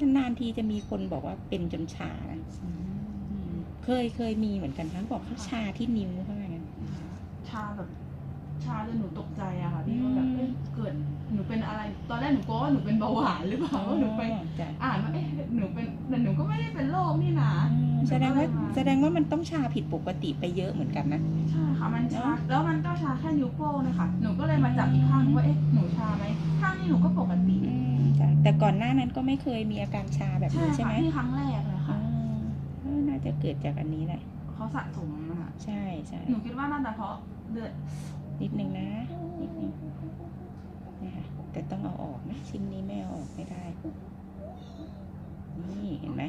นานๆทีจะมีคนบอกว่าเป็นจนชานะอืมเคยเคยมีเหมือนกันทั้งบอกเขาชาที่นิ้วเขาว่างั้นชาแบบชาจนหนูตกใจอะค่ะพี่ว่าแบบอืมเอ๊ะเกิดหนูเป็นอะไร ตอนแรกหนูกลัวว่าหนูเป็นเบาหวานหรือเปล่าว่าหนูไปจ้ะอ่านว่าเอ๊ะหนูเป็นแต่หนูก็ไม่ได้เป็นโรคนี่นะอืมแสดงว่าหนูก็เลยมาแสดงว่ามันต้องชาผิดปกติไปเยอะเหมือนกันนะใช่ค่ะมันชาเนอะแล้วมันก็ชาแค่นิ้วโป้งเลยค่ะหนูก็เลยมาจับอีกข้างนึงว่าเอ๊ะหนูชาไหมข้างนี้หนูก็ปกติอืมจ้ะแต่ ก่อนหน้านั้นก็ไม่เคยมีอาการชาแบบใช่นี้ใช่ค่ะไหมนี่ครั้งแรกเลยอ๋ค่ะอเออน่าจะเกิดจากอันนี้แหละเขาสะสมนะคะใช่ใช่หนูคิดว่าน่าจะเพราะเลือดนิดนึงนะนิดนึงเนี่ยค่ะแต่ต้องเอาออกนะชิ้นนี้ไม่เอาออกไม่ได้ นี่เห็นไหม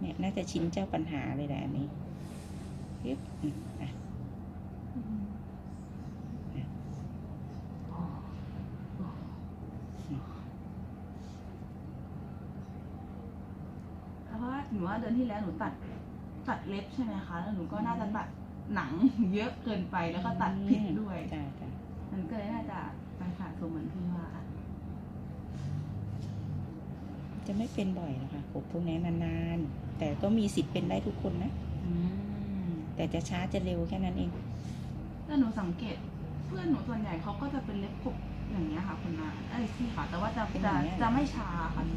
เนี่ยน่าจะชิ้นเจ้าปัญหาเลยแหละอันนี้ยึบอืมอะ เพราะว่า หนูว่าเดือนที่แล้วหนูตัดตัดเล็บใช่ไหมคะ แล้วหนูก็น่าจะตัดหนังเยอะเกินไปแล้วก็ตัดผิดด้วยจ้าจ้ามันก็เลยน่าจะไปสะสมเหมือนพี่ว่า จะไม่เป็นบ่อยหรอกค่ะผมพวกนี้นานๆ แต่ก็มีสิทธิ์เป็นได้ทุกคนนะ แต่จะช้าจะเร็วแค่นั้นเองแต่หนูสังเกตเพื่อนหนูส่วนใหญ่เขาก็จะเป็นเล็บขบอย่างเงี้ยค่ะคุณนาไอ้ยพี่ค่ะ แต่ว่าจะเป็นอจะย่างเงี้ยจะไม่ชาค่ะอื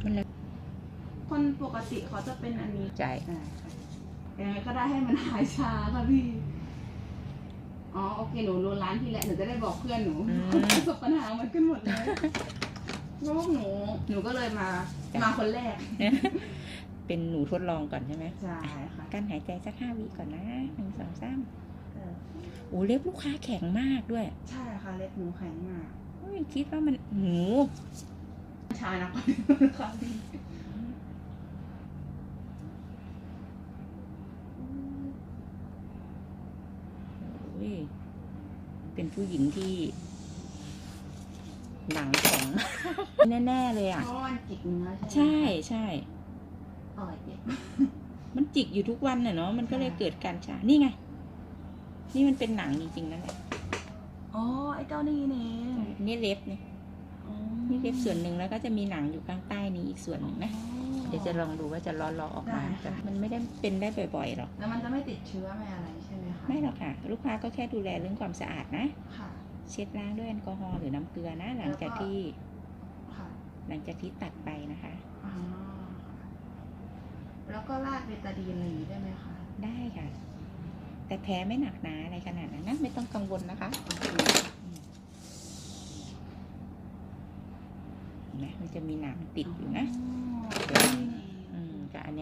มมันแล้วคนปกติเขาจะเป็นอันนี้ใจอ่าค่ะยังไงก็ได้ให้มันหายชาค่ะพี่ อ๋อโอเคหนูรู้ร้านที่แล้วหนูจะได้บอกเพื่อนหนูประสบปัญหาเหมือนกันหมดเลยเพราะพวกหนูหนูก็เลยมา มาคนแรก เป็นหนูทดลองก่อนใช่ไหมใช่ค่ะการหายใจสักห้าวิก่อนนะหนึ่งสองสามเออโอ้เล็บลูกค้าแข็งมากด้วย ใช่ค่ะเล็บหนูแข็งมากเฮ้ยคิดว่ามันหู ชานักกว่าค่ะพี่โอ้ยเป็นผู้หญิงที่หนังแข็งแน่ ๆ เลยอะ เพราะมันจิกเนื้อใช่ไหมใช่ใช่อร่อยเด็ดมันจิกอยู่ทุกวันน่ะเนาะมันก็เลยใช่เกิดการชา นี่ไง นี่มันเป็นหนังจริงๆนั่นแหละอ๋อ ไอ้เจ้านี่นี่นี่เล็บเนี่ยอ๋อ นี่เล็บส่วนหนึ่งแล้วก็จะมีหนังอยู่ข้างใต้นี้อีกส่วนหนึ่งนะ เดี๋ยวจะลองดูว่าจะล้อๆออกมาได้ค่ะแต่มันไม่ได้เป็นได้บ่อยๆหรอกแล้วมันจะไม่ติดเชื้อไม่อะไรใช่ไหมคะไม่หรอกค่ะ ลูกค้าก็แค่ดูแลเรื่องความสะอาดนะ ค่ะ เช็ดล้างด้วยแอลกอฮอล์หรือน้ำเกลือนะ หลังจากที่ค่ะหลังจากที่ตัดไปนะคะ อ๋อแล้วก็ราดเบตาดีนอะไรอย่างนี้ได้ไหมคะได้ค่ะ แต่แพ้ไม่หนักหนาอะไรขนาดนั้นนะไม่ต้องกังวลนะคะเห็ ไหมมันจะมีหนังติดอยู่นะอืมแต่อันเนี้ย